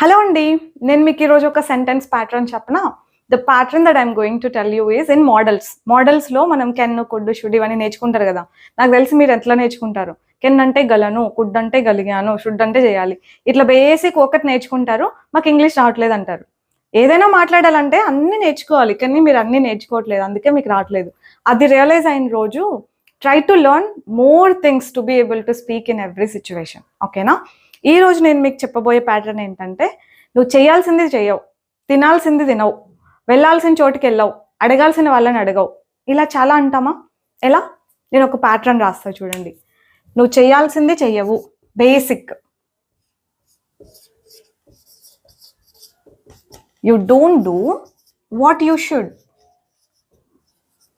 Hello అండి నేను మీకు ఈరోజు ఒక సెంటెన్స్ ప్యాటర్న్ చెప్పనా? The pattern that I'm going to tell you is in modals మోడల్స్లో మనం కెన్ కుడ్ షుడ్ ఇవన్నీ నేర్చుకుంటారు కదా. నాకు తెలిసి మీరు ఎట్లా నేర్చుకుంటారు? కెన్ అంటే గలను కుడ్ అంటే గలిగాను షుడ్ అంటే చేయాలి. ఇట్లా బేసిక్ ఒకటి నేర్చుకుంటారు మాకు ఇంగ్లీష్ రావట్లేదు అంటారు. ఏదైనా మాట్లాడాలంటే అన్ని నేర్చుకోవాలి కానీ మీరు అన్ని నేర్చుకోవట్లేదు అందుకే మీకు రావట్లేదు. అది రియలైజ్ అయిన రోజు try to learn more things to be able to speak in every situation ఓకేనా ఈ రోజు నేను మీకు చెప్పబోయే ప్యాటర్న్ ఏంటంటే నువ్వు చేయాల్సింది చేయవు తినాల్సింది తినవు వెళ్ళాల్సిన చోటుకి వెళ్ళవు అడగాల్సిన వాళ్ళని అడగవు. ఇలా చాలా అంటామా? ఎలా? నేను ఒక ప్యాటర్న్ రాస్తా చూడండి. నువ్వు చేయాల్సింది చెయ్యవు basic you don't do what you should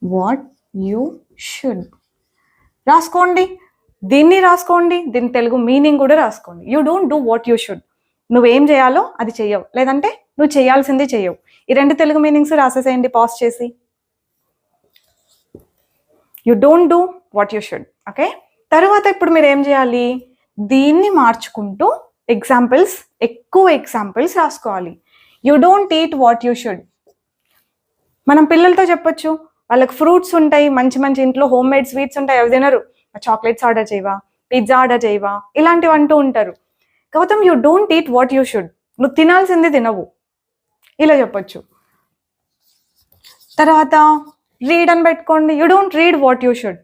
what you should రాసుకోండి. దీన్ని రాసుకోండి దీని తెలుగు మీనింగ్ కూడా రాసుకోండి. You don't do what you should నువ్వేం చేయాలో అది చెయ్యవు. లేదంటే నువ్వు చేయాల్సింది చెయ్యవు. ఈ రెండు తెలుగు మీనింగ్స్ రాసేసేయండి పాజ్ చేసి. You don't do what you should okay తర్వాత ఇప్పుడు మీరు ఏం చేయాలి? దీన్ని మార్చుకుంటూ ఎగ్జాంపుల్స్ ఎక్కువ ఎగ్జాంపుల్స్ రాసుకోవాలి. You don't eat what you should మనం పిల్లలతో చెప్పొచ్చు. వాళ్ళకి ఫ్రూట్స్ ఉంటాయి మంచి మంచి ఇంట్లో హోమ్ మేడ్ స్వీట్స్ ఉంటాయి అవి తినరు. చాక్లెట్స్ ఆర్డర్ చేయవా? పిజ్జా ఆర్డర్ చేయవా? ఇలాంటివి అంటూ ఉంటారు. Gautham you don't eat what you should నువ్వు తినాల్సింది తినవు. ఇలా చెప్పొచ్చు. తర్వాత రీడ్ అని పెట్టుకోండి. You don't read what you should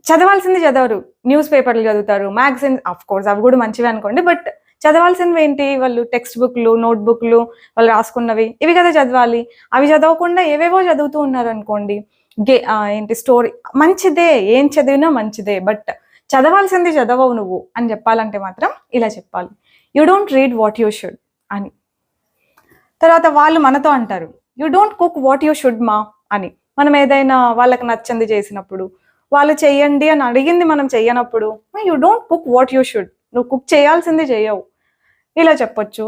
చదవాల్సింది చదవరు. న్యూస్ పేపర్లు చదువుతారు. మ్యాగజైన్స్ ఆఫ్ కోర్స్ అవి కూడా మంచివి అనుకోండి. బట్ చదవాల్సినవి ఏంటి? వాళ్ళు టెక్స్ట్ బుక్లు నోట్ బుక్లు వాళ్ళు రాసుకున్నవి. ఇవి కదా చదవాలి. అవి చదవకుండా ఏవేవో చదువుతూ ఉన్నారు అనుకోండి గే ఏంటి స్టోరీ మంచిదే ఏం చదివినా మంచిదే బట్ చదవాల్సింది చదవవు నువ్వు అని చెప్పాలంటే మాత్రం ఇలా చెప్పాలి. You don't read what you should అని. తర్వాత వాళ్ళు మనతో అంటారు you don't cook what you should మా అని. మనం ఏదైనా వాళ్ళకి నచ్చింది చేసినప్పుడు వాళ్ళు చెయ్యండి అని అడిగింది మనం చెయ్యనప్పుడు you don't cook what you should నువ్వు కుక్ చేయాల్సింది చేయవు ఇలా చెప్పొచ్చు.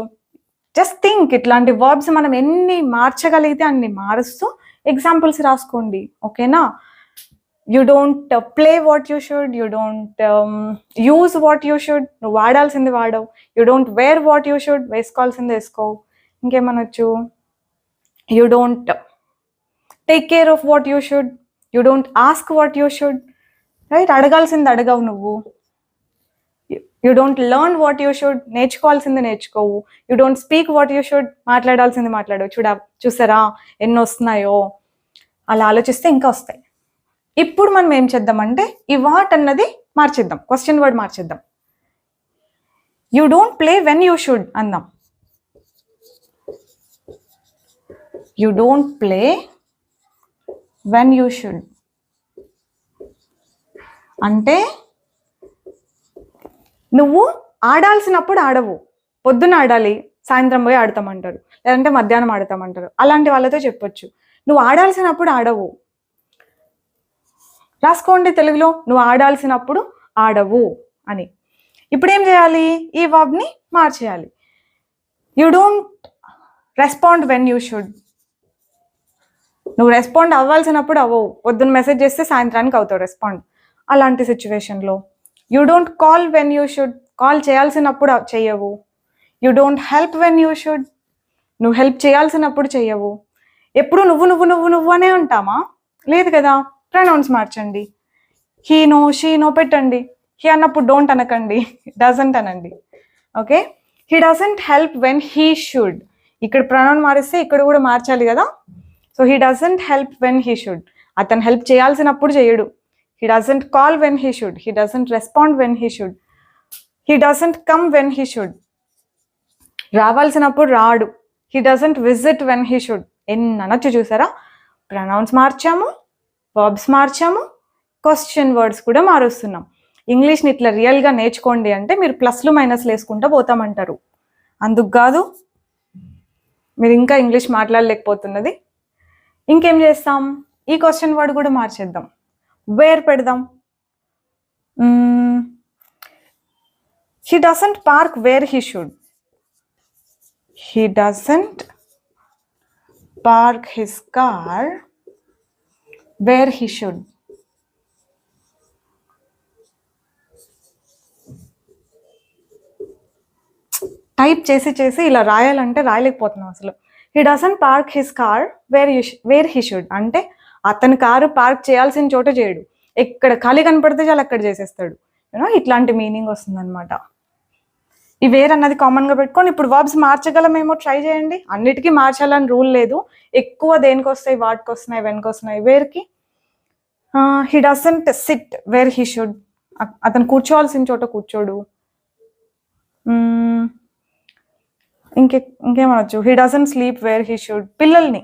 జస్ట్ థింక్ ఇట్లాంటి వర్బ్స్ మనం ఎన్ని మార్చగలిగితే అన్ని మారుస్తూ ఎగ్జాంపుల్స్ రాసుకోండి ఓకేనా you don't play what you should you don't use what you should నువ్వు వాడాల్సింది వాడవు. You don't wear what you should వేసుకోవాల్సింది వేసుకోవు. ఇంకేమనొచ్చు you don't take care of what you should you don't ask what you should right అడగాల్సింది అడగవు నువ్వు. You don't learn what you should నేర్చుకోవాల్సింది నేర్చుకోవు. You don't speak what you should మాట్లాడాల్సింది మాట్లాడవు. చూడ చూసారా? ఎన్ని వస్తున్నాయో? అలా ఆలోచిస్తే ఇంకా వస్తాయి. ఇప్పుడు మనం ఏం చేద్దామంటే ఈ వాట్ అన్నది మార్చిద్దాం. Question word మార్చేద్దాం. You don't play when you should అందాం. You don't play when you should అంటే నువ్వు ఆడాల్సినప్పుడు ఆడవు. పొద్దున ఆడాలి సాయంత్రం పోయి ఆడతామంటారు. లేదంటే మధ్యాహ్నం ఆడతామంటారు. అలాంటి వాళ్ళతో చెప్పొచ్చు. నువ్వు ఆడాల్సినప్పుడు ఆడవు. రాసుకోండి తెలుగులో నువ్వు ఆడాల్సినప్పుడు ఆడవు అని. ఇప్పుడు ఏం చేయాలి? ఈ వర్బ్ని మార్చేయాలి. You don't respond when you should నువ్వు రెస్పాండ్ అవ్వాల్సినప్పుడు అవ్వవు. పొద్దున్న మెసేజ్ చేస్తే సాయంత్రానికి అవుతావు రెస్పాండ్ అలాంటి సిచ్యువేషన్లో you don't call when you should call చేయాల్సినప్పుడు చేయవు. చెయ్యవు you don't help when you should నువ్వు హెల్ప్ చేయాల్సినప్పుడు చెయ్యవు ఎప్పుడు నువ్వు నువ్వు నువ్వు నువ్వు అనే ఉంటామా? లేదు కదా? ప్రొనౌన్స్ మార్చండి. హీ నో షీ నో పెట్టండి. హీ అన్నప్పుడు డోంట్ అనకండి. డజంట్ అనండి. Okay he doesn't help when he should ఇక్కడ ప్రొనౌన్ మారిస్తే ఇక్కడ కూడా మార్చాలి కదా? So he doesn't help when he should అతను హెల్ప్ చేయాల్సినప్పుడు చేయడు. He doesn't call when he should he doesn't respond when he should he doesn't come when he should రావాల్సినప్పుడు రాడు. He doesn't visit when he should ఎన్ని అనొచ్చు చూసారా? Pronounce మార్చాము. Verbs మార్చాము. Question words కూడా మారుస్తున్నాం. ఇంగ్లీష్ని ఇట్లా రియల్గా నేర్చుకోండి అంటే మీరు ప్లస్లు మైనస్లు వేసుకుంటూ పోతామంటారు. అందుకు కాదు. మీరు ఇంకా ఇంగ్లీష్ మాట్లాడలేకపోతున్నది. ఇంకేం చేస్తాం? ఈ క్వశ్చన్ వర్డ్ కూడా మార్చేద్దాం. వేర్ పెడదాం? He doesn't park where he should he doesn't park his car where he should type చేసి చేసి ఇలా రాయాలంటే రాయలేకపోతున్నాం అసలు. He doesn't park his car where you where he should అంటే అతని కారు పార్క్ చేయాల్సిన చోట చేయడు. ఎక్కడ ఖాళీ కనపడితే చాలా అక్కడ చేసేస్తాడు. యూనో ఇట్లాంటి మీనింగ్ వస్తుంది అనమాట ఈ వేర్ అన్నది కామన్గా పెట్టుకొని ఇప్పుడు వర్బ్స్ మార్చగలమేమో ట్రై చేయండి. అన్నిటికీ మార్చాలని రూల్ లేదు. ఎక్కువ దేనికి వస్తాయి వాటికి వస్తున్నాయి వెనక వస్తున్నాయి వేర్కి he doesn't sit where he should అతను కూర్చోవాల్సిన చోట కూర్చోడు. ఇంకే ఇంకేమనొచ్చు? He doesn't sleep where he should పిల్లల్ని.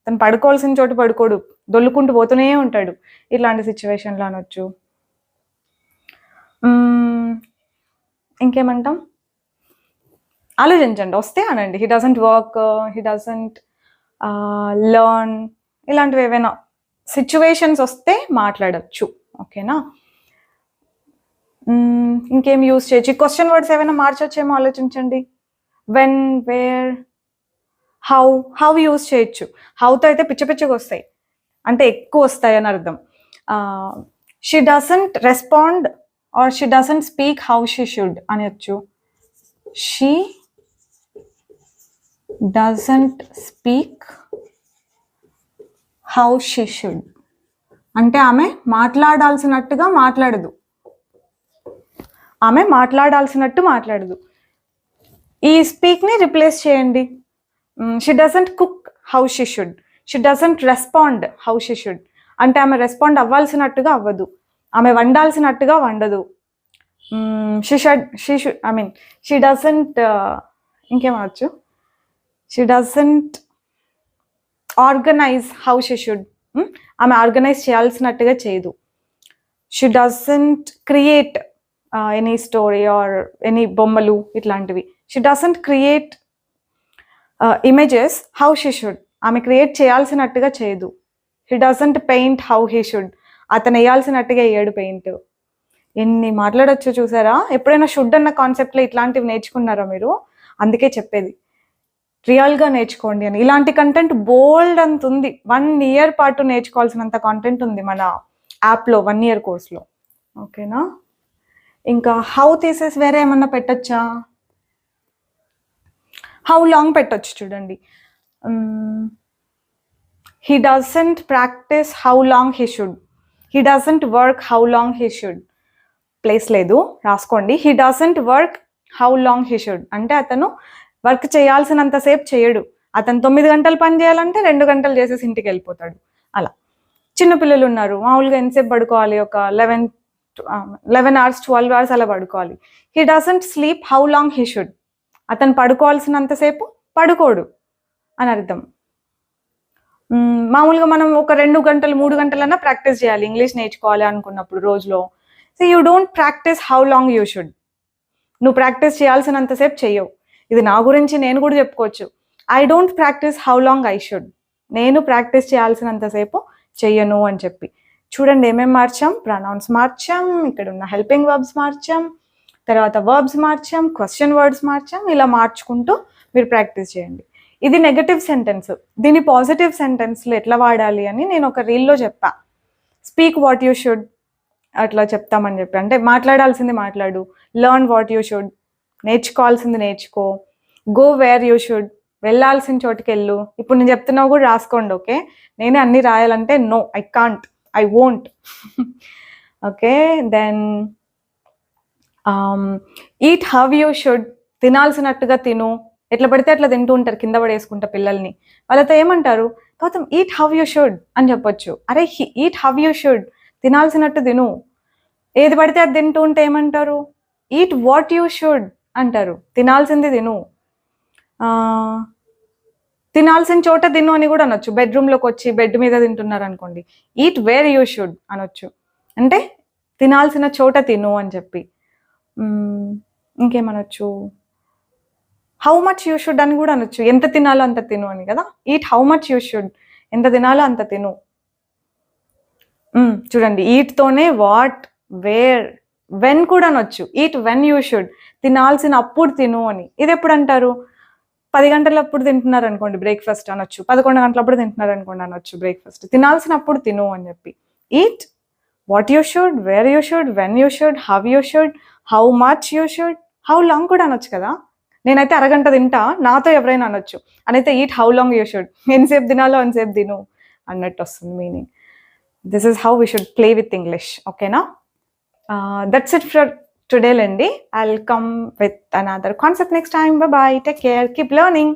అతను పడుకోవాల్సిన చోట పడుకోడు. దొల్లుకుంటూ పోతూనే ఉంటాడు. ఇట్లాంటి సిచ్యువేషన్లో అనొచ్చు. ఇంకేమంటాం? ఆలోచించండి. వస్తే అనండి. He doesn't work he doesn't learn ఇలాంటివి ఏవైనా సిచ్యువేషన్స్ వస్తే మాట్లాడచ్చు. ఓకేనా? ఇంకేం యూస్ చేయొచ్చు? క్వశ్చన్ వర్డ్స్ ఏమైనా మార్చొచ్చేమో ఆలోచించండి. When where how how use చేయొచ్చు. హౌతో అయితే పిచ్చ పిచ్చగా వస్తాయి. అంటే ఎక్కువ వస్తాయి అని అర్థం. She doesn't respond or she doesn't speak how she should అనొచ్చు. She doesn't speak how she should అంటే ఆమె మాట్లాడాల్సినట్టుగా మాట్లాడదు. ఆమె మాట్లాడాల్సినట్టు మాట్లాడదు. ఈ స్పీక్ని రిప్లేస్ చేయండి. She doesn't cook how she should she doesn't respond how she should అంటే ఆమె రెస్పాండ్ అవ్వాల్సినట్టుగా అవ్వదు. ఆమె వండాల్సినట్టుగా వండదు. She should she should I mean she doesn't ఇంకేమవచ్చు she doesn't organise how she should ఆమె ఆర్గనైజ్ చేయాల్సినట్టుగా చేయదు. She doesn't create any story or any బొమ్మలు ఇట్లాంటివి. She doesn't create images how she should ఆమె క్రియేట్ చేయాల్సినట్టుగా చేయదు. He doesn't paint how he should అతను వేయాల్సినట్టుగా వేయడు paint ఎన్ని మాట్లాడొచ్చు చూసారా? ఎప్పుడైనా షుడ్ అన్న కాన్సెప్ట్లో ఇట్లాంటివి నేర్చుకున్నారా మీరు? అందుకే చెప్పేది. రియల్గా నేర్చుకోండి అని. ఇలాంటి కంటెంట్ బోల్డ్ అంత ఉంది. వన్ ఇయర్ పాటు నేర్చుకోవాల్సినంత కాంటెంట్ ఉంది మన యాప్లో వన్ ఇయర్ కోర్స్లో ఓకేనా ఇంకా హౌ తీసేసి వేరే ఏమన్నా పెట్టచ్చా? హౌ లాంగ్ పెట్టొచ్చు చూడండి. Um, he doesn't practice how long he should. He doesn't work how long he should. Place లేదు రాసుకోండి. He doesn't work how long he should అంటే అతను వర్క్ చేయాల్సినంతసేపు చేయడు. అతను తొమ్మిది గంటలు పని చేయాలంటే రెండు గంటలు చేసేసి ఇంటికి వెళ్ళిపోతాడు. అలా. చిన్నపిల్లలు ఉన్నారు. మామూలుగా ఎంతసేపు పడుకోవాలి? ఒక eleven um, eleven hours twelve hours అలా పడుకోవాలి. He doesn't sleep how long he should అతను పడుకోవాల్సినంతసేపు పడుకోడు. అని అర్థం. మామూలుగా మనం ఒక రెండు గంటలు మూడు గంటలన్నా ప్రాక్టీస్ చేయాలి. ఇంగ్లీష్ నేర్చుకోవాలి అనుకున్నప్పుడు రోజులో. So you don't practise how long you should నువ్వు ప్రాక్టీస్ చేయాల్సినంతసేపు చెయ్యవు. ఇది నా గురించి నేను కూడా చెప్పుకోవచ్చు. I don't practise how long I should నేను ప్రాక్టీస్ చేయాల్సినంతసేపు చెయ్యను అని చెప్పి. చూడండి ఏమేమి మార్చాం? ప్రనౌన్స్ మార్చాం ఇక్కడ ఉన్న హెల్పింగ్ వర్బ్స్ మార్చాం తర్వాత వర్బ్స్ మార్చాం క్వశ్చన్ వర్డ్స్ మార్చాం ఇలా మార్చుకుంటూ మీరు ప్రాక్టీస్ చేయండి. ఇది నెగటివ్ సెంటెన్స్ దీన్ని పాజిటివ్ సెంటెన్స్లో ఎట్లా వాడాలి అని నేను ఒక రీల్లో చెప్పా. స్పీక్ వాట్ యూ షుడ్ అట్లా చెప్తామని చెప్పి. అంటే మాట్లాడాల్సింది మాట్లాడు. లర్న్ వాట్ యూ షుడ్ నేర్చుకోవాల్సింది నేర్చుకో. గో వేర్ యూ షుడ్ వెళ్ళాల్సిన చోటుకి వెళ్ళు. ఇప్పుడు నేను చెప్తున్నావు కూడా రాసుకోండి ఓకే? నేనే అన్ని రాయాలంటే no I can't I won't okay? Then eat how you should తినాల్సినట్టుగా తిను. ఎట్లా పడితే అట్లా తింటూ ఉంటారు కింద పడేసుకుంటా పిల్లల్ని. వాళ్ళతో ఏమంటారు Gautham eat how you should అని చెప్పొచ్చు. అరే ఈట్ హవ్ యూ షుడ్ తినాల్సినట్టు తిను. ఏది పడితే అది తింటూ ఉంటే ఏమంటారు? ఈట్ వాట్ యూ షుడ్ అంటారు. తినాల్సింది తిను. తినాల్సిన చోట తిను అని కూడా అనొచ్చు. బెడ్రూమ్లోకి వచ్చి బెడ్ మీద తింటున్నారు అనుకోండి ఈట్ వేర్ యూ షుడ్ అనొచ్చు. అంటే తినాల్సిన చోట తిను అని చెప్పి. ఇంకేమనొచ్చు? హౌ మచ్ యూ షుడ్ అని కూడా అనొచ్చు. ఎంత తినాలో అంత తిను అని కదా? Eat how much you should ఎంత తినాలో అంత తిను. చూడండి. ఈట్తోనే వాట్ వేర్ వెన్ కూడా అనొచ్చు. ఈట్ వెన్ యూ షుడ్ తినాల్సిన అప్పుడు తిను అని. ఇది ఎప్పుడు అంటారు? పది గంటలప్పుడు తింటున్నారు అనుకోండి బ్రేక్ఫాస్ట్ అనొచ్చు. పదకొండు గంటలప్పుడు తింటున్నారు అనుకోండి అనొచ్చు బ్రేక్ఫాస్ట్ తినాల్సినప్పుడు తిను అని చెప్పి. Eat what you should where you should when you should how you should how much you should how long కూడా అనొచ్చు కదా? నేనైతే అరగంట తింటా నాతో ఎవరైనా అనొచ్చు. అనైతే eat how long you should ఎంతసేపు తినాలో అంతసేపు తిను అన్నట్టు వస్తుంది meaning this is how we should play with English ఓకేనా దట్స్ ఇట్ ఫర్ టుడే అండి I come with another concept next time bye take care keep learning